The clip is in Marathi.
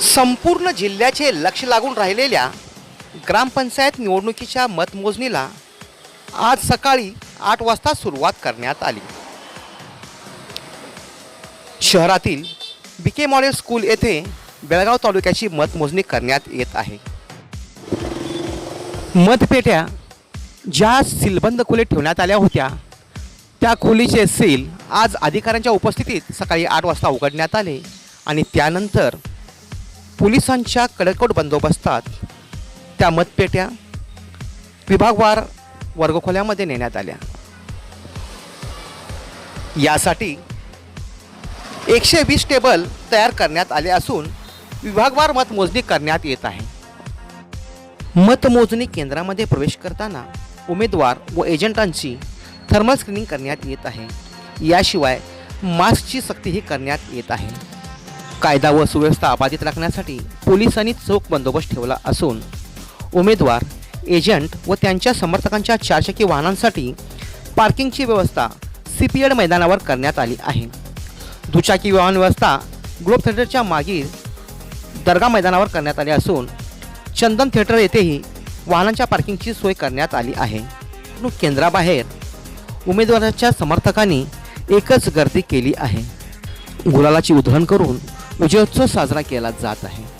संपूर्ण जिल्ह्याचे लक्ष लागून राहिलेल्या ग्रामपंचायत निवडणुकीच्या मतमोजणीला आज सकाळी आठ वाजता सुरुवात करण्यात आली. शहरातील बी के मॉडेल स्कूल येथे बेळगाव तालुक्याची मतमोजणी करण्यात येत आहे. मतपेट्या ज्या सीलबंद खोलीत ठेवण्यात आल्या होत्या त्या खोलीचे सील आज अधिकाऱ्यांच्या उपस्थितीत सकाळी आठ वाजता उघडण्यात आले आणि त्यानंतर पोलिसांच्या कडकड बंदोबस्तात त्या मतपेट्या विभागवार वर्गखोल्यामध्ये नेण्यात आल्या. यासाठी एकशे वीस टेबल तयार करण्यात आले असून विभागवार मतमोजणी करण्यात येत आहे. मतमोजणी केंद्रामध्ये प्रवेश करताना उमेदवार व एजंटांची थर्मल स्क्रीनिंग करण्यात येत आहे. याशिवाय मास्कची सक्तीही करण्यात येत आहे. कायदा व सुव्यवस्था अबाधित राखण्यासाठी पोलिसांनी चोख बंदोबस्त ठेवला असून उमेदवार एजंट व त्यांच्या समर्थकांच्या चारचाकी वाहनांसाठी पार्किंगची व्यवस्था सी पी एड मैदानावर करण्यात आली आहे. दुचाकी वाहन व्यवस्था ग्लोब थिएटरच्या मागील दर्गा मैदानावर करण्यात आली असून चंदन थिएटर येथेही वाहनांच्या पार्किंगची सोय करण्यात आली आहे. निवडणूक केंद्राबाहेर उमेदवाराच्या समर्थकांनी एकच गर्दी केली आहे. गुलालाची उधळण करून विजयोत्सव साजरा केला जात आहे.